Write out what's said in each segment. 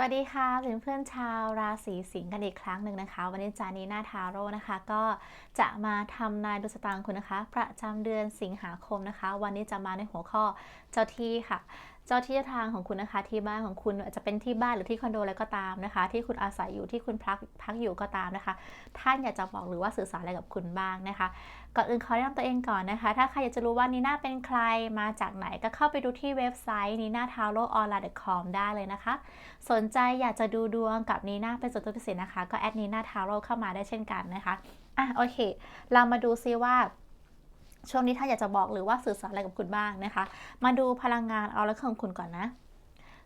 สวัสดีค่ะเพื่อนเพื่อนๆชาวราศีสิงห์กันอีกครั้งหนึ่งนะคะ วันนี้จานีนาทาโร่นะคะ ก็จะมาทำนายดวงชะตาคุณนะคะ ประจำเดือนสิงหาคมนะคะ วันนี้จะมาในหัวข้อเจ้าที่ค่ะ เจ้าที่เจ้าทางของคุณนะคะที่บ้านของคุณอาจจะเป็นที่บ้านหรือที่คอนโดอะไรก็ตามนะคะ ที่คุณอาศัยอยู่ที่คุณพักพักอยู่ก็ตามนะคะ ท่านอยากจะบอกหรือว่าสื่อสารอะไรกับคุณบ้างนะคะ ก่อนอื่นขอแนะนำตัวเองก่อนนะคะ ถ้าใครอยากจะรู้ว่านีน่าเป็นใครมาจากไหนก็เข้าไปดูที่เว็บไซต์ nina t a r o o n l i n e c o m ได้เลยนะคะ สนใจอยากจะดูดวงกับนีน่าเป็นส่วนตัวพิเศษนะคะ ก็แอดนีน่าทาวโรเข้ามาได้เช่นกันนะคะอะโอเค เรามาดูซิว่า ช่วงนี้ถ้าอยากจะบอกหรือว่าสื่อสารอะไรกับคุณบ้างนะคะ มาดูพลังงานเอาล้วของคุณก่อนนะ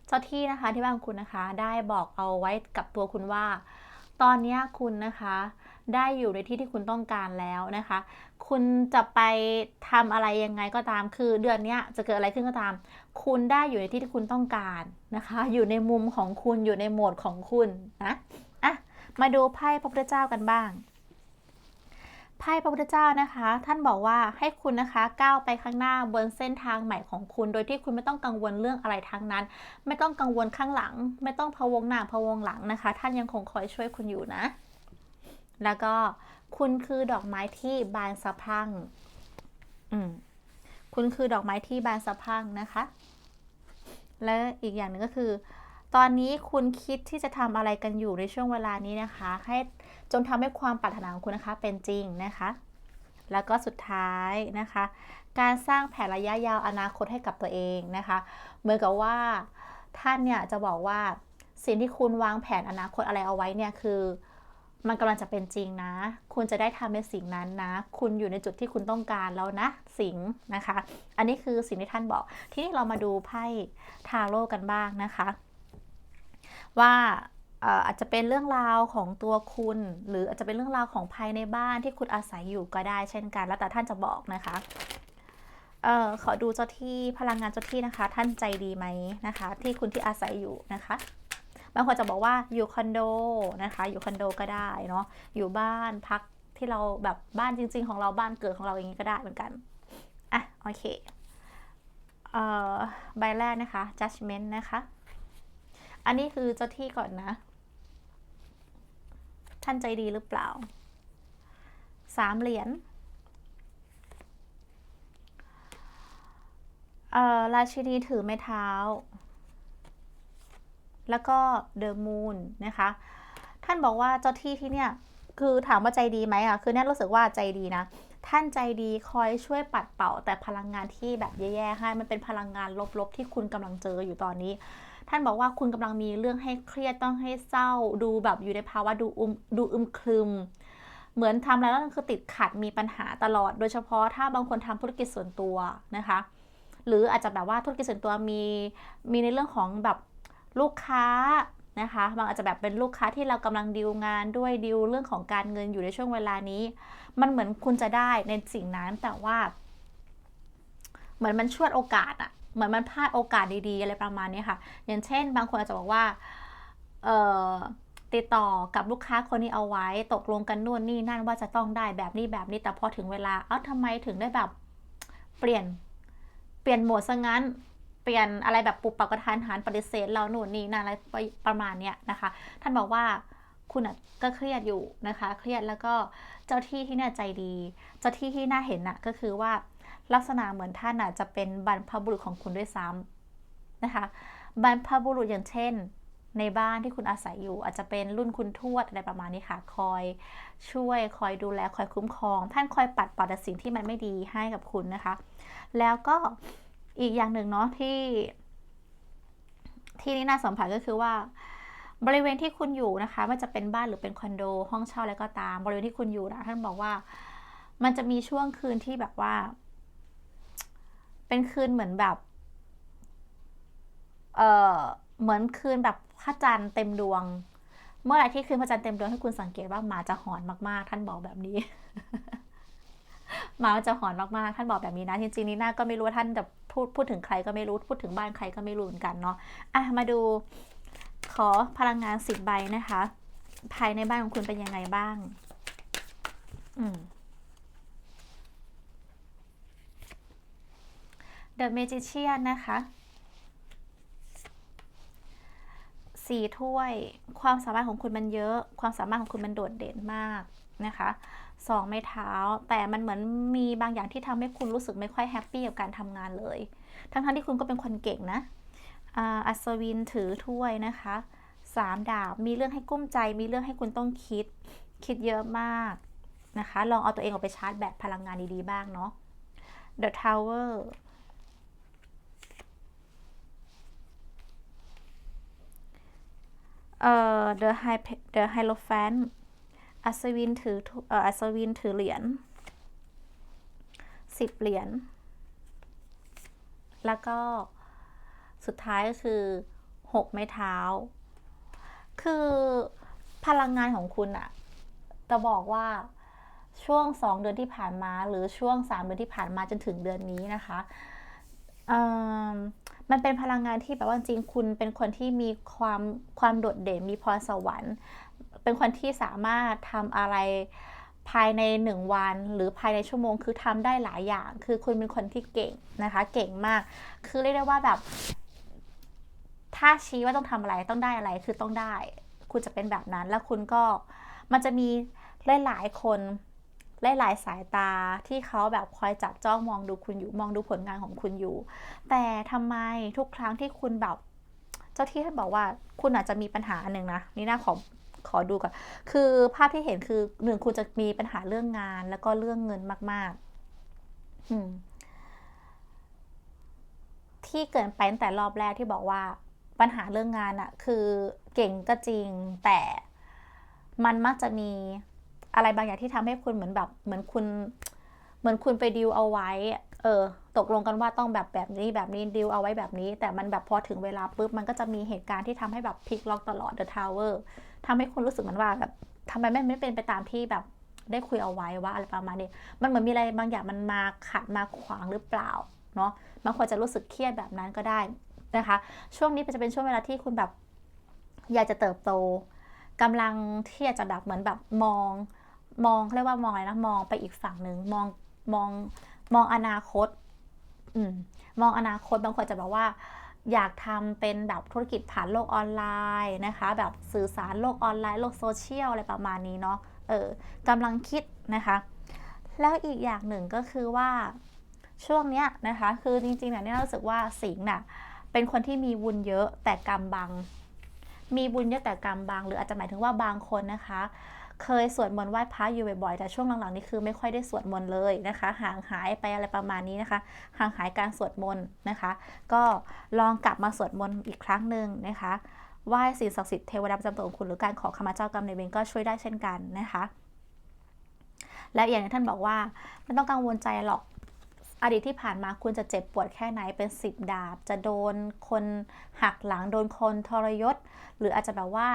เจ้าที่นะคะที่บ้านคุณนะคะ ได้บอกเอาไว้กับตัวคุณว่า ตอนนี้คุณนะคะ ได้อยู่ในที่ที่คุณต้องการแล้วนะคะ คุณจะไปทำอะไรยังไงก็ตาม คือเดือนนี้จะเกิดอะไรขึ้นก็ตาม คุณได้อยู่ในที่ที่คุณต้องการนะคะ อยู่ในมุมของคุณอยู่ในโหมดของคุณนะอะมาดูไพ่พระพุทธเจ้ากันบ้าง ไพ่พระพุทธเจ้านะคะ ท่านบอกว่าให้คุณนะคะก้าวไปข้างหน้าบนเส้นทางใหม่ของคุณ โดยที่คุณไม่ต้องกังวลเรื่องอะไรทั้งนั้น ไม่ต้องกังวลข้างหลัง ไม่ต้องพะวงหน้าพะวงหลังนะคะ ท่านยังคงคอยช่วยคุณอยู่นะ แล้วก็คุณคือดอกไม้ที่บานสะพรั่งอืมคุณคือดอกไม้ที่บานสะพรั่งนะคะ และอีกอย่างหนึ่งก็คือ ตอนนี้คุณคิดที่จะทำอะไรกันอยู่ในช่วงเวลานี้นะคะ ให้ จนทำให้ความปรารถนาของคุณนะคะเป็นจริงนะคะ แล้วก็สุดท้ายนะคะ การสร้างแผนระยะยาวอนาคตให้กับตัวเองนะคะ เหมือนกับว่าท่านเนี่ยจะบอกว่าสิ่งที่คุณวางแผนอนาคตอะไรเอาไว้เนี่ยคือมันกำลังจะเป็นจริงนะ คุณจะได้ทำในสิ่งนั้นนะ คุณอยู่ในจุดที่คุณต้องการแล้วนะ สิงนะคะ อันนี้คือสิ่งที่ท่านบอก ทีนี้เรามาดูไพ่ทาโร่กันบ้างนะคะ ว่า อาจจะเป็นเรื่องราวของตัวคุณ หรืออาจจะเป็นเรื่องราวของภายในบ้านที่คุณอาศัยอยู่ก็ได้เช่นกัน แล้วแต่ท่านจะบอกนะคะเอ่อขอดูเจ้าที่พลังงานเจ้าที่นะคะ ท่านใจดีไหมนะคะ ที่คุณที่อาศัยอยู่นะคะบางคนจะบอกว่าอยู่คอนโดนะคะ อยู่คอนโดก็ได้เนาะอยู่บ้านพักที่เราแบบบ้านจริง ๆ ของเราบ้านเกิดของเราอย่างนี้ก็ได้เหมือนกันอะโอเคเอ่อใบแรกนะคะ judgment นะคะ อันนี้คือเจ้าที่ก่อนนะ ท่านใจดีหรือเปล่าสามเหรียญเอ่อราชินีถือไม้เท้า แล้วก็เดอะมูนนะคะ ท่านบอกว่าเจ้าที่ที่เนี่ย คือถามว่าใจดีไหมอะ คือเนี่ยรู้สึกว่าใจดีนะ ท่านใจดีคอยช่วยปัดเป่า แต่พลังงานที่แบบแย่ๆให้ มันเป็นพลังงานลบๆที่คุณกำลังเจออยู่ตอนนี้ ท่านบอกว่าคุณกำลังมีเรื่องให้เครียดต้องให้เศร้า ดูแบบอยู่ในภาวะดูอุมดูอึมครึม เหมือนทำอะไรแล้วคือติดขัดมีปัญหาตลอด โดยเฉพาะถ้าบางคนทำธุรกิจส่วนตัวนะคะ หรืออาจจะแบบว่าธุรกิจส่วนตัวมีมีในเรื่องของแบบลูกค้านะคะบางอาจจะแบบเป็นลูกค้าที่เรากำลังดีลงานด้วยดีลเรื่องของการเงินอยู่ในช่วงเวลานี้ มันเหมือนคุณจะได้ในสิ่งนั้นแต่ว่า เหมือนมันชวดโอกาสอะ เหมือนมันพลาดโอกาสดีๆอะไรประมาณนี้ค่ะ อย่างเช่น บางคนอาจจะบอกว่าเออติดต่อกับลูกค้าคนนี้เอาไว้ ตกลงกันนู่นนี่นั่นว่าจะต้องได้แบบนี้แบบนี้แต่พอถึงเวลา เอ้าทำไมถึงได้แบบเปลี่ยนเปลี่ยนโหมดซะงั้น เปลี่ยนอะไรแบบปุบปับกระทันหันปฏิเสธเราหนู่นนี่นั่นอะไรประมาณเนี้ยนะคะ ท่านบอกว่าคุณก็เครียดอยู่นะคะ เครียดแล้วก็เจ้าที่ที่น่าใจดี เจ้าที่ที่น่าเห็นน่ะก็คือว่า ลักษณะเหมือนท่านอะจะเป็นบรรพบุรุษของคุณด้วยซ้ำนะคะ บรรพบุรุษอย่างเช่น ในบ้านที่คุณอาศัยอยู่ อาจจะเป็นรุ่นคุณทวดอะไรประมาณนี้ค่ะ คอยช่วยคอยดูแลคอยคุ้มครอง ท่านคอยปัดเป่าแต่สิ่งที่มันไม่ดีให้กับคุณนะคะ แล้วก็อีกอย่างหนึ่งเนาะที่ ที่นี่น่าสัมผัสก็คือว่าบริเวณที่คุณอยู่นะคะไม่ว่าจะเป็นบ้านหรือเป็นคอนโด ห้องเช่าอะไรก็ตาม บริเวณที่คุณอยู่นะท่านบอกว่า มันจะมีช่วงคืนที่แบบว่า เป็นคืนเหมือนแบบ เออเหมือนคืนแบบพระจันทร์เต็มดวง เมื่อไหร่ที่คืนพระจันทร์เต็มดวงให้คุณสังเกตว่าหมาจะหอนมากๆ ท่านบอกแบบนี้หมาจะหอนมากๆ ท่านบอกแบบนี้นะ จริงๆนี่น่าก็ไม่รู้ว่าท่านจะพูดพูดถึงใครก็ไม่รู้ พูดถึงบ้านใครก็ไม่รู้เหมือนกันเนาะ อะ มาดูขอพลังงานสิบใบนะคะ ภายในบ้านของคุณเป็นยังไงบ้าง อืม The Magician นะคะสี่ถ้วย ความสามารถของคุณมันเยอะ ความสามารถของคุณมันโดดเด่นมากนะคะสองไม้เท้า แต่มันเหมือนมีบางอย่างที่ทำให้คุณรู้สึกไม่ค่อยแฮปปี้กับการทำงานเลย ทั้งๆที่คุณก็เป็นคนเก่งนะอ่าอัศวินถือถ้วยนะคะสามดาบ มีเรื่องให้กุ้มใจ มีเรื่องให้คุณต้องคิด คิดเยอะมากนะคะ ลองเอาตัวเองออกไปชาร์จแบตพลังงานดีๆบ้างเนาะ The Tower เอ่อ The High The Hierophant อัศวินถือเอ่ออัศวินถือเหรียญสิบเหรียญ แล้วก็สุดท้ายก็คือหกไม้เท้า คือพลังงานของคุณอะจะบอกว่าช่วงสองเดือนที่ผ่านมา หรือช่วงสามเดือนที่ผ่านมาจนถึงเดือนนี้นะคะ เอิ่ม มันเป็นพลังงานที่แบบว่าจริงคุณเป็นคนที่มีความความโดดเด่นมีพรสวรรค์ เป็นคนที่สามารถทำอะไรภายในหนึ่งวัน หรือภายในชั่วโมงคือทำได้หลายอย่าง คือคุณเป็นคนที่เก่งนะคะ เก่งมาก คือเรียกได้ว่าแบบ ถ้าชี้ว่าต้องทำอะไรต้องได้อะไรคือต้องได้ คุณจะเป็นแบบนั้นแล้วคุณก็มันจะมีหลายๆคน หลายๆสายตาที่เขาแบบคอยจับจ้องมองดูคุณอยู่มองดูผลงานของคุณอยู่ แต่ทำไมทุกครั้งที่คุณแบบ เจ้าที่ท่านบอกว่าคุณอาจจะมีปัญหาอันหนึ่งนะนี่น่าขอขอดูก่อนคือภาพที่เห็นคือหนึ่งคุณจะมีปัญหาเรื่องงาน แล้วก็เรื่องเงินมากๆอืมที่เกินไปตั้งแต่รอบแรกที่บอกว่าปัญหาเรื่องงานอะคือเก่งก็จริงแต่มันมักจะมี อะไรบางอย่างที่ทำให้คุณเหมือนแบบเหมือนคุณ เหมือนคุณไปดีลเอาไว้ เออ ตกลงกันว่าต้องแบบแบบนี้แบบนี้ดีลเอาไว้แบบนี้ แต่มันแบบพอถึงเวลาปุ๊บมันก็จะมีเหตุการณ์ที่ทำให้แบบพลิกล็อกตลอด The Tower ทำให้คุณรู้สึกเหมือนว่าแบบทำไมไม่ไม่เป็นไปตามที่แบบได้คุยเอาไว้ว่าอะไรประมาณนี้ มันเหมือนมีอะไรบางอย่างมันมาขัดมาขวางหรือเปล่าเนาะบางคนจะรู้สึกเครียดแบบนั้นก็ได้นะคะ ช่วงนี้จะเป็นช่วงเวลาที่คุณแบบอยากจะเติบโตกำลังที่จะแบบเหมือนแบบมอง มองเรียกว่ามองอะไรนะมองไปอีกฝั่งหนึ่งมองมองมองอนาคต อืมมองอนาคตบางคนจะบอกว่า อยากทำเป็นแบบธุรกิจผ่านโลกออนไลน์นะคะ แบบสื่อสารโลกออนไลน์โลกโซเชียลอะไรประมาณนี้เนาะเออกำลังคิดนะคะ แล้วอีกอย่างหนึ่งก็คือว่าช่วงเนี้ยนะคะ คือจริงๆเนี่ยรู้สึกว่าสิงห์น่ะเป็นคนที่มีบุญเยอะแต่กรรมบัง มีบุญเยอะแต่กรรมบัง หรืออาจจะหมายถึงว่าบางคนนะคะ เคยสวดมนต์ไหว้พระอยู่บ่อยๆ แต่ช่วงหลังๆนี่คือไม่ค่อยได้สวดมนต์เลยนะคะ ห่างหายไปอะไรประมาณนี้นะคะ ห่างหายการสวดมนต์นะคะ ก็ลองกลับมาสวดมนต์อีกครั้งหนึ่งนะคะไหว้สิ่งศักดิ์สิทธิ์เทวดาประจำตัวของคุณหรือการขอขมาเจ้ากรรมในเวรก็ช่วยได้เช่นกันนะคะ และอย่างที่ท่านบอกว่าไม่ต้องกังวลใจหรอกอดีตที่ผ่านมาคุณจะเจ็บปวดแค่ไหนเป็นสิบดาบ จะโดนคนหักหลังโดนคนทรยศ หรืออาจจะแบบว่า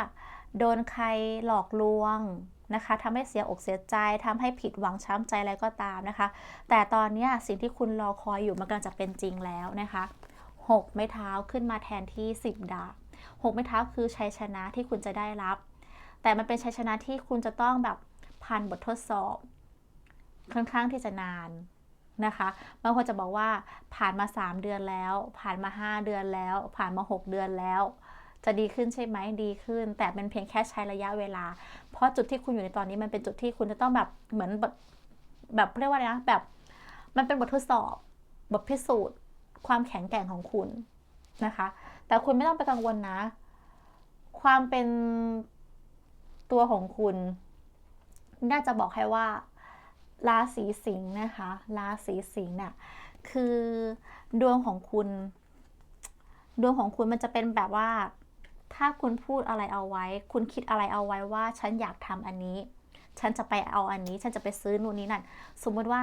โดนใครหลอกลวง นะคะทำให้เสียอกเสียใจทำให้ผิดหวังช้ำใจอะไรก็ตามนะคะ แต่ตอนนี้สิ่งที่คุณรอคอยอยู่มันกำลังจะเป็นจริงแล้วนะคะหกไม้เท้าขึ้นมาแทนที่สิบดาบหกไม้เท้าคือชัยชนะที่คุณจะได้รับ แต่มันเป็นชัยชนะที่คุณจะต้องแบบผ่านบททดสอบ ค่อนข้างที่จะนานนะคะบางคนจะบอกว่าผ่านมา 3 เดือนแล้ว ผ่านมา 5 เดือนแล้ว ผ่านมา 6 เดือนแล้ว จะดีขึ้นใช่ไหมดีขึ้น แต่เป็นเพียงแค่ใช้ระยะเวลา เพราะจุดที่คุณอยู่ในตอนนี้มันเป็นจุดที่คุณจะต้องแบบเหมือนแบบแบบเรียกว่าอะไรนะแบบมันเป็นบททดสอบบทพิสูจน์ ความแข็งแกร่งของคุณนะคะ แต่คุณไม่ต้องไปกังวลนะ ความเป็นตัวของคุณ น่าจะบอกให้ว่าราศีสิงห์นะคะราศีสิงห์น่ะคือดวงของคุณ ดวงของคุณมันจะเป็นแบบว่า ถ้าคุณพูดอะไรเอาไว้ คุณคิดอะไรเอาไว้ว่า ฉันอยากทำอันนี้ ฉันจะไปเอาอันนี้ ฉันจะไปซื้อนู่นนี่นั่น สมมติว่า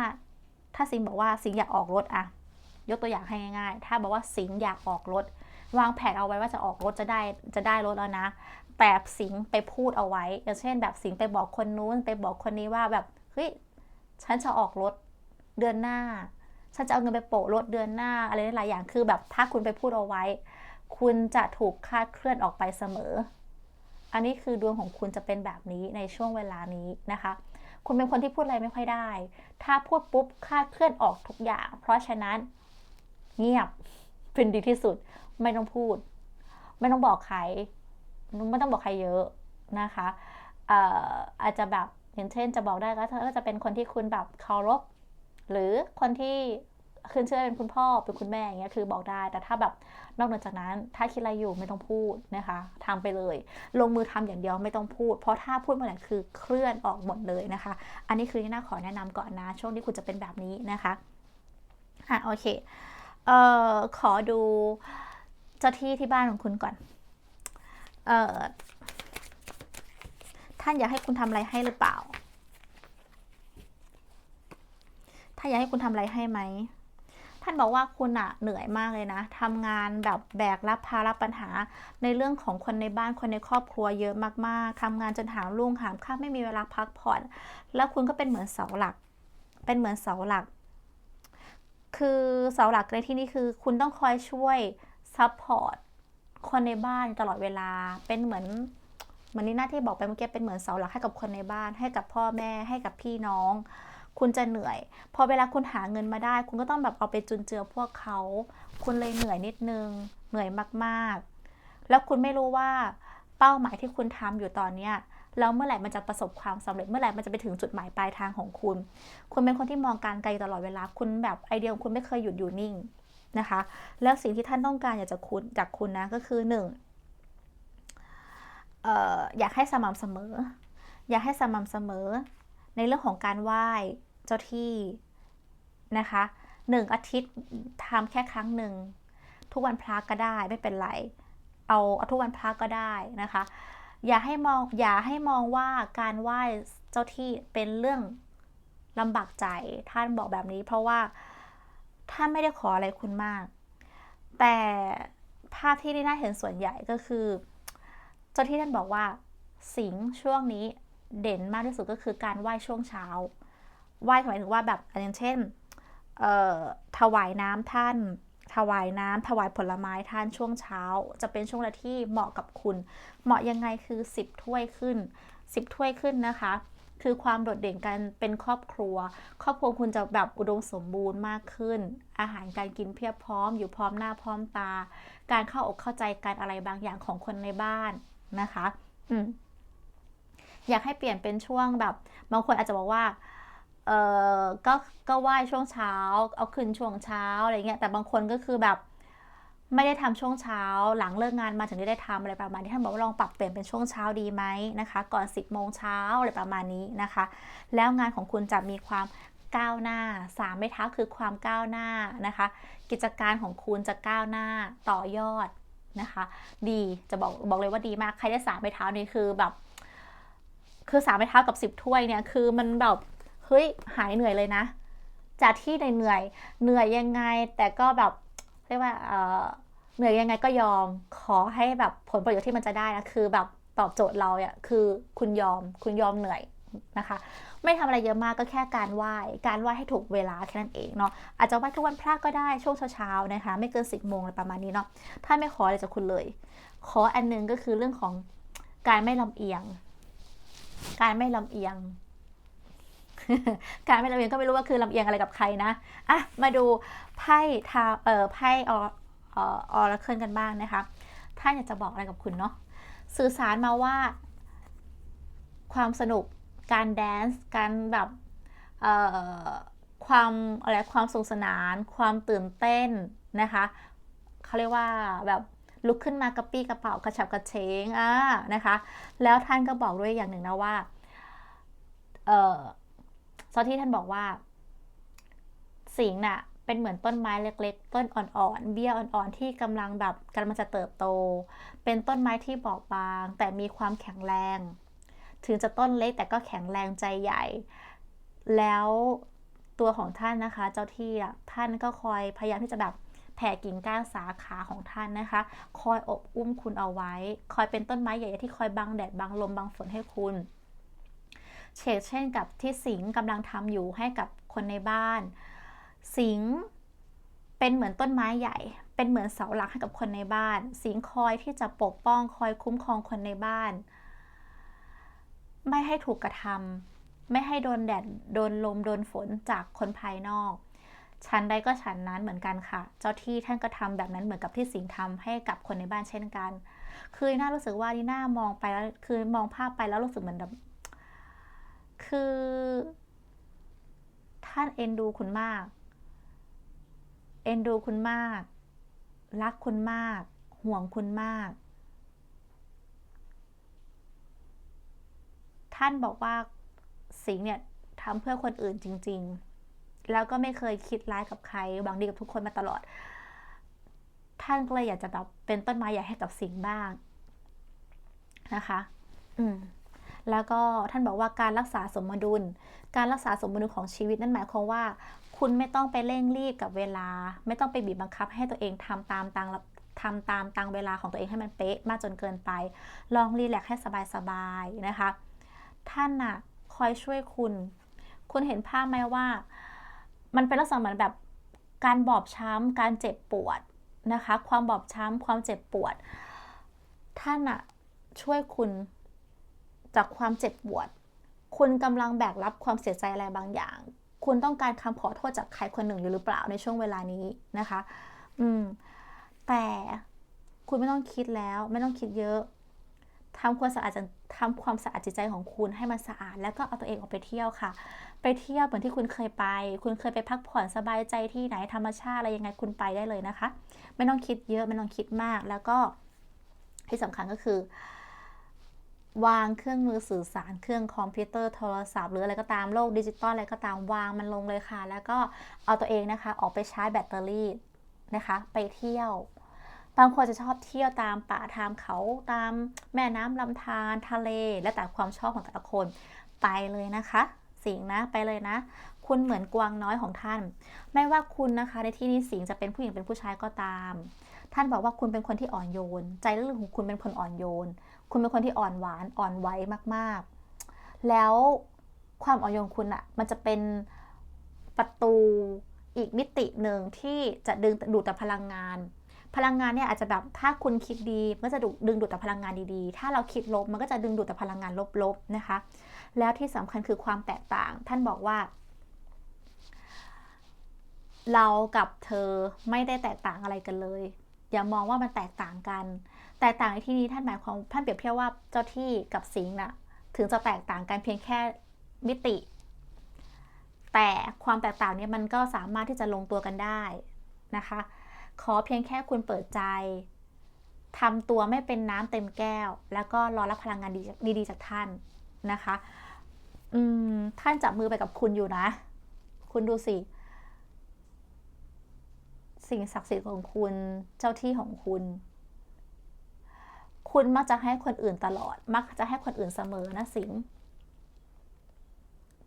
ถ้าสิงบอกว่าสิงอยากออกรถอะยกตัวอย่างให้ง่ายๆ ถ้าบอกว่าสิงอยากออกรถ วางแผนเอาไว้ว่าจะออกรถจะได้จะได้รถแล้วนะ แต่สิงไปพูดเอาไว้ อย่างเช่น แบบสิงไปบอกคนนู้นไปบอกคนนี้ว่าแบบเฮ้ยฉันจะออกรถเดือนหน้าฉันจะเอาเงินไปโปะรถเดือนหน้าอะไรหลายอย่างคือแบบถ้าคุณไปพูดเอาไว้ คุณจะถูกคาดเคลื่อนออกไปเสมอ อันนี้คือดวงของคุณจะเป็นแบบนี้ในช่วงเวลานี้นะคะ คุณเป็นคนที่พูดอะไรไม่ค่อยได้ ถ้าพูดปุ๊บคาดเคลื่อนออกทุกอย่าง เพราะฉะนั้นเงียบเป็นดีที่สุด ไม่ต้องพูด ไม่ต้องบอกใคร ไม่ต้องบอกใครเยอะนะคะอาจจะแบบอย่างเช่นจะบอกได้ก็ก็จะเป็นคนที่คุณแบบเคารพหรือคนที่ ขึ้นชื่อเป็นคุณพ่อเป็นคุณแม่อย่างเงี้ยคือบอกได้ แต่ถ้าแบบนอกเหนือจากนั้น ถ้าคิดอะไรอยู่ไม่ต้องพูดนะคะทำไปเลย ลงมือทำอย่างเดียวไม่ต้องพูด เพราะถ้าพูดเมื่อไหร่คือเคลื่อนออกหมดเลยนะคะ อันนี้คือที่น่าขอแนะนำก่อนนะ ช่วงที่คุณจะเป็นแบบนี้นะคะอะโอเคเอ่อขอดูเจ้าที่ที่บ้านของคุณก่อนเอ่อท่านอยากให้คุณทำอะไรให้หรือเปล่า ถ้าอยากให้คุณทำอะไรให้ไหม ท่านบอกว่าคุณอะเหนื่อยมากเลยนะทำงานแบบแบกรับภาระปัญหา ในเรื่องของคนในบ้านคนในครอบครัวเยอะมากๆทำงานจนหามรุ่งหามค่าไม่มีเวลาพักผ่อน แล้วคุณก็เป็นเหมือนเสาหลัก เป็นเหมือนเสาหลัก คือเสาหลักในที่นี้คือคุณต้องคอยช่วยซัพพอร์ตคนในบ้านตลอดเวลาเป็นเหมือนเหมือนนี่หน้าที่บอกไปเมื่อกี้เป็นเหมือนเสาหลักให้กับคนในบ้าน ให้กับพ่อแม่ให้กับพี่น้อง คุณจะเหนื่อย พอเวลาคุณหาเงินมาได้ คุณก็ต้องแบบเอาไปจุนเจือพวกเขา คุณเลยเหนื่อยนิดนึง เหนื่อยมากๆ แล้วคุณไม่รู้ว่าเป้าหมายที่คุณทำอยู่ตอนเนี้ยแล้วเมื่อไหร่มันจะประสบความสำเร็จเมื่อไหร่มันจะไปถึงจุดหมายปลายทางของคุณ คุณเป็นคนที่มองการไกลตลอดเวลา คุณแบบไอเดียของคุณไม่เคยหยุดอยู่นิ่งนะคะ แล้วสิ่งที่ท่านต้องการอยากจะคุณจากคุณนะก็คือหนึ่งอออยากให้สม่ำเสมอ อยากให้สม่ำเสมอ ในเรื่องของการไหว้เจ้าที่นะคะหนึ่งอาทิตย์ทำแค่ครั้งหนึ่ง ทุกวันพระก็ได้ไม่เป็นไร เอาเอาทุกวันพระก็ได้นะคะ อย่าให้มองอย่าให้มองว่าการไหว้เจ้าที่เป็นเรื่องลำบากใจท่านบอกแบบนี้ เพราะว่าท่านไม่ได้ขออะไรคุณมาก แต่ภาพที่ได้น่าเห็นส่วนใหญ่ก็คือ เจ้าที่ท่านบอกว่า สิงช่วงนี้ เด่นมากที่สุดก็คือการไหว้ช่วงเช้า ไหว้หมายถึงว่าแบบอย่างเช่นถวายน้ำท่าน ถวายน้ำถวายผลไม้ท่านช่วงเช้า จะเป็นช่วงเวลาที่เหมาะกับคุณ เหมาะยังไงคือ 10 ถ้วยขึ้น 10 ถ้วยขึ้นนะคะ คือความโดดเด่นกันเป็นครอบครัว ครอบครัวคุณจะแบบอุดมสมบูรณ์มากขึ้น อาหารการกินเพียบพร้อม อยู่พร้อมหน้าพร้อมตา การเข้าอกเข้าใจกันอะไรบางอย่างของคนในบ้านนะคะ อืม อยากให้เปลี่ยนเป็นช่วงแบบบางคนอาจจะบอกว่า เออก็ก็ไหว้ช่วงเช้า เอาคืนช่วงเช้าอะไรเงี้ยแต่บางคนก็คือแบบไม่ได้ทำช่วงเช้าหลังเลิกงานมาถึงได้ทำอะไรประมาณนี้ท่านบอกว่าลองปรับเปลี่ยนเป็นช่วงเช้าดีไหมนะคะ ก่อน 10โมงเช้าอะไรประมาณนี้นะคะ แล้วงานของคุณจะมีความก้าวหน้าสามไม่เท้าคือความก้าวหน้านะคะ กิจการของคุณจะก้าวหน้าต่อยอดนะคะ ดีจะบอกบอกเลยว่าดีมากใครได้สามไม้เท้านี่คือแบบ คือสามไม้เท้ากับสิบถ้วยเนี่ยคือมันแบบเฮ้ยหายเหนื่อยเลยนะ จากที่เหนื่อยเหนื่อยยังไง แต่ก็แบบเรียกว่าเหนื่อยยังไงก็ยอมขอให้แบบผลประโยชน์ที่มันจะได้นะคือแบบตอบโจทย์เราอะคือคุณยอมคุณยอมเหนื่อยนะคะ ไม่ทำอะไรเยอะมากก็แค่การไหว้การไหว้ให้ถูกเวลาแค่นั้นเองเนาะอาจจะไหว้ทุกวันพระก็ได้ช่วงเช้าๆนะคะ ไม่เกินสิบโมงอะไรประมาณนี้เนาะถ้าไม่ขออะไรจากคุณเลย ขออันนึงก็คือเรื่องของการไม่ลำเอียง การไม่ลำเอียง การไม่ลำเอียงก็ไม่รู้ว่าคือลำเอียงอะไรกับใครนะอะมาดูไพ่ทาเอ่อไพ่ออออร์เคิลกันบ้างนะคะท่านอยากจะบอกอะไรกับคุณเนาะสื่อสารมาว่า ความสนุกการแดนซ์การแบบความอะไรความสนุกสนาน ความตื่นเต้นนะคะเขาเรียกว่าแบบ ลุกขึ้นมากระปี้กระเป๋ากระฉับกระเฉงอะนะคะ แล้วท่านก็บอกด้วยอย่างหนึ่งนะว่า เออซอที่ท่านบอกว่า สิงน่ะ เป็นเหมือนต้นไม้เล็ก ๆ ต้นอ่อนๆเบี้ยอ่อนๆที่กำลังแบบกำลังจะเติบโต เป็นต้นไม้ที่บอบบาง แต่มีความแข็งแรง ถึงจะต้นเล็กแต่ก็แข็งแรงใจใหญ่ แล้วตัวของท่านนะคะ เจ้าที่อะท่านก็คอยพยายามที่จะแบบ แผ่กิ่งก้านสาขาของท่านนะคะ คอยอบอุ้มคุณเอาไว้ คอยเป็นต้นไม้ใหญ่ที่คอยบังแดดบังลมบังฝนให้คุณเช่นเช่นกับที่สิงกำลังทำอยู่ให้กับคนในบ้าน สิงเป็นเหมือนต้นไม้ใหญ่ เป็นเหมือนเสาหลักให้กับคนในบ้าน สิงคอยที่จะปกป้องคอยคุ้มครองคนในบ้าน ไม่ให้ถูกกระทำไม่ให้โดนแดด โดนลม โดนฝนจากคนภายนอก ฉันใดก็ฉันนั้นเหมือนกันค่ะ เจ้าที่ท่านก็ทำแบบนั้นเหมือนกับที่สิงห์ทำให้กับคนในบ้านเช่นกัน คือน่ารู้สึกว่าดีน่ามองไปแล้วคือมองภาพไปแล้วรู้สึกเหมือนแบบคือ ท่านเอ็นดูคุณมาก เอ็นดูคุณมาก รักคุณมาก ห่วงคุณมาก ท่านบอกว่าสิงเนี่ยทำเพื่อคนอื่นจริง ๆ แล้วก็ไม่เคยคิดร้ายกับใครหวังดีกับทุกคนมาตลอด ท่านก็เลยอยากจะแบบเป็นต้นไม้ใหญ่ให้กับสิงห์บ้างนะคะ อืมแล้วก็ท่านบอกว่าการรักษาสมดุล การรักษาสมดุลของชีวิตนั่นหมายความว่า คุณไม่ต้องไปเร่งรีบกับเวลา ไม่ต้องไปบีบบังคับให้ตัวเองทำตามตามทำตามตามเวลาของตัวเองให้มันเป๊ะมากจนเกินไป ลองรีแลกซ์ให้สบายๆนะคะ ท่านน่ะคอยช่วยคุณ คุณเห็นภาพไหมว่า มันเป็นลักษณะเหมือนแบบการบอบช้ำการเจ็บปวดนะคะ ความบอบช้ำความเจ็บปวด ท่านน่ะช่วยคุณจากความเจ็บปวด คุณกำลังแบกรับความเสียใจอะไรบางอย่าง คุณต้องการคำขอโทษจากใครคนหนึ่งอยู่หรือเปล่าในช่วงเวลานี้นะคะ อืม แต่คุณไม่ต้องคิดแล้ว ไม่ต้องคิดเยอะทำความสะอาด ทำความสะอาดจิตใจของคุณให้มันสะอาด แล้วก็เอาตัวเองออกไปเที่ยวค่ะ ไปเที่ยวเหมือนที่คุณเคยไป คุณเคยไปพักผ่อนสบายใจที่ไหนธรรมชาติอะไรยังไงคุณไปได้เลยนะคะ ไม่ต้องคิดเยอะไม่ต้องคิดมาก แล้วก็ที่สำคัญก็คือ วางเครื่องมือสื่อสารเครื่องคอมพิวเตอร์โทรศัพท์หรืออะไรก็ตามโลกดิจิตอลอะไรก็ตามวางมันลงเลยค่ะ แล้วก็เอาตัวเองนะคะ ออกไปชาร์จแบตเตอรี่นะคะ ไปเที่ยว บางคนจะชอบเที่ยวตามป่าตามเขาตามแม่น้ำลำธารทะเล และแต่ความชอบของแต่ละคนไปเลยนะคะ สิงนะไปเลยนะ คุณเหมือนกวางน้อยของท่าน ไม่ว่าคุณนะคะ ในที่นี้สิงจะเป็นผู้หญิงเป็นผู้ชายก็ตาม ท่านบอกว่าคุณเป็นคนที่อ่อนโยน ใจลึกๆของคุณเป็นคนอ่อนโยน คุณเป็นคนที่อ่อนหวานอ่อนไหวมากๆ แล้วความอ่อนโยนคุณอะมันจะเป็นประตูอีกมิติหนึ่งที่จะดึงดูดแต่พลังงาน พลังงานเนี่ยอาจจะแบบถ้าคุณคิดดีมันก็จะดึงดูดแต่พลังงานดีๆ ถ้าเราคิดลบมันก็จะดึงดูดแต่พลังงานลบๆนะคะ แล้วที่สำคัญคือความแตกต่าง ท่านบอกว่า เรากับเธอไม่ได้แตกต่างอะไรกันเลย อย่ามองว่ามันแตกต่างกัน แตกต่างในที่นี้ท่านหมายความท่านเปรียบเทียบว่าเจ้าที่กับสิงห์น่ะถึงจะแตกต่างกันเพียงแค่มิติ แต่ความแตกต่างนี้มันก็สามารถที่จะลงตัวกันได้นะคะ ขอเพียงแค่คุณเปิดใจทำตัวไม่เป็นน้ำเต็มแก้ว แล้วก็รอรับพลังงานดีๆจากท่านนะคะอืมท่านจับมือไปกับคุณอยู่นะ คุณดูสิ สิ่งศักดิ์สิทธิ์ของคุณเจ้าที่ของคุณ คุณมักจะให้คนอื่นตลอด มักจะให้คนอื่นเสมอนะสิง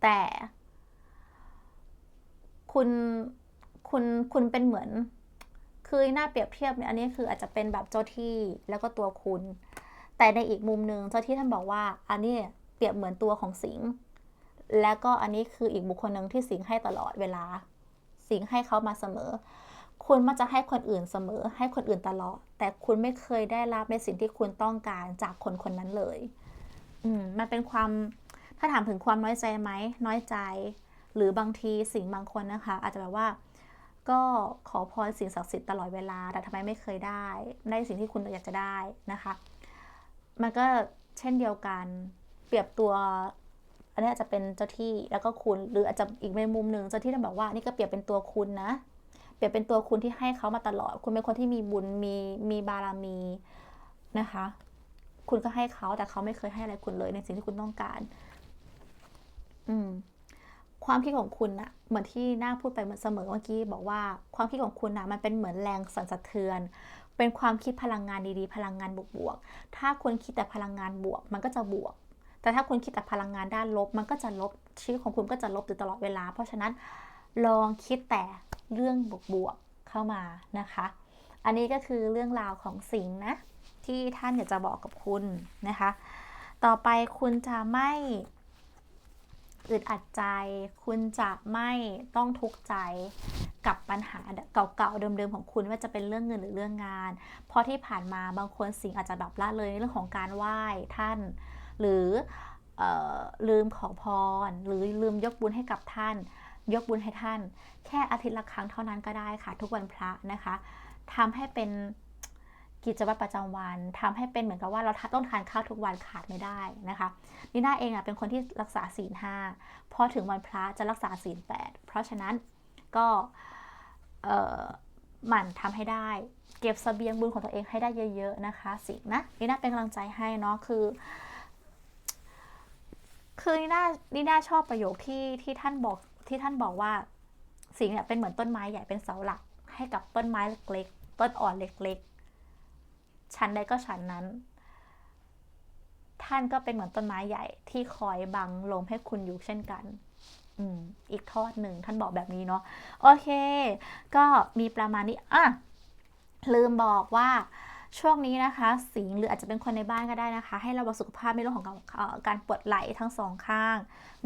แต่ คุณคุณคุณเป็นเหมือน คือหน้าเปรียบเทียบเนี่ยอันนี้คืออาจจะเป็นแบบเจ้าที่แล้วก็ตัวคุณ แต่ในอีกมุมหนึ่งเจ้าที่ท่านบอกว่า อันนี้เปรียบเหมือนตัวของสิงห์แล้วก็อันนี้คืออีกบุคคลหนึ่งที่สิงให้ตลอดเวลา สิงให้เขามาเสมอ คุณมักจะให้คนอื่นเสมอ ให้คนอื่นตลอด แต่คุณไม่เคยได้รับในสิ่งที่คุณต้องการจากคนคนนั้นเลย อืมมันเป็นความถ้าถามถึงความน้อยใจไหมน้อยใจ หรือบางทีสิ่งบางคนนะคะ อาจจะแบบว่า ก็ขอพรสิ่งศักดิ์สิทธิ์ตลอดเวลา แต่ทำไมไม่เคยได้ ได้สิ่งที่คุณอยากจะได้นะคะ มันก็เช่นเดียวกัน เปรียบตัว อันนี้อาจจะเป็นเจ้าที่แล้วก็คุณ หรืออาจจะอีกในมุมหนึ่งเจ้าที่ท่านบอกว่า นี่ก็เปรียบเป็นตัวคุณนะ เปรียบเป็นตัวคุณที่ให้เขามาตลอด คุณเป็นคนที่มีบุญ มีมีบารมีนะคะ คุณก็ให้เขาแต่เขาไม่เคยให้อะไรคุณเลยในสิ่งที่คุณต้องการ อืม ความคิดของคุณอะเหมือนที่น้าพูดไปเหมือนเสมอเมื่อกี้บอกว่าความคิดของคุณนะมันเป็นเหมือนแรงสั่นสะเทือน เป็นความคิดพลังงานดีๆ พลังงานบวกๆถ้าคุณคิดแต่พลังงานบวก มันก็จะบวก แต่ถ้าคุณคิดแต่พลังงานด้านลบ มันก็จะลบชีวิตของคุณก็จะลบอยู่ตลอดเวลา เพราะฉะนั้นลองคิดแต่เรื่องบวกๆเข้ามานะคะ อันนี้ก็คือเรื่องราวของสิงนะที่ท่านอยากจะบอกกับคุณนะคะ ต่อไปคุณจะไม่ อึดอัดใจ คุณจะไม่ต้องทุกข์ใจกับปัญหาเก่าๆเดิมๆของคุณว่าจะเป็นเรื่องเงินหรือเรื่องงาน เพราะที่ผ่านมาบางคนสิ่งอาจจะแบบละเลยในเรื่องของการไหว้ท่าน หรือลืมขอพร หรือลืมยกบุญให้กับท่าน ยกบุญให้ท่าน แค่อาทิตย์ละครั้งเท่านั้นก็ได้ค่ะ ทุกวันพระนะคะทำให้เป็น กิจวัตรประจำวันทำให้เป็นเหมือนกับว่าเราต้องทานข้าวทุกวันขาดไม่ได้นะคะนีน่าเองอะเป็นคนที่รักษาศีลห้าพอถึงวันพระจะรักษาศีลแปดเพราะฉะนั้นก็เออหมั่นทำให้ได้ เก็บเสบียงบุญของตัวเองให้ได้เยอะ ๆ นะคะสิงนะนีน่าเป็นกำลังใจให้เนาะคือ คือนีน่านีน่าชอบประโยคที่ที่ท่านบอกที่ท่านบอกว่าสิงเนี่ยเป็นเหมือนต้นไม้ใหญ่เป็นเสาหลักให้กับต้นไม้เล็กๆต้นอ่อนเล็ก ชั้นใดก็ชั้นนั้น ท่านก็เป็นเหมือนต้นไม้ใหญ่ที่คอยบังลมให้คุณอยู่เช่นกันอืมอีกทอดหนึ่งท่านบอกแบบนี้เนาะโอเค ก็มีประมาณนี้อะลืมบอกว่า ช่วงนี้นะคะ สิงหรืออาจจะเป็นคนในบ้านก็ได้นะคะ ให้ระวังสุขภาพในเรื่องของการการปวดไหล่ทั้งสองข้าง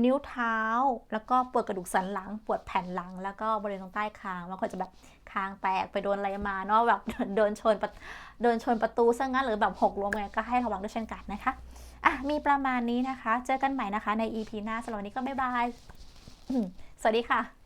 นิ้วเท้า แล้วก็ปวดกระดูกสันหลัง ปวดแผ่นหลัง แล้วก็บริเวณตรงใต้คางบางคนจะแบบคางแตกไปโดนอะไรมาเนาะแบบโดนชนโดนชนประตูซะงั้นหรือแบบหกล้มไงก็ให้ระวังด้วยเช่นกันนะคะอะมีประมาณนี้นะคะ เจอกันใหม่นะคะใน EP หน้าสำหรับวันนี้ก็บ๊ายบายสวัสดีค่ะ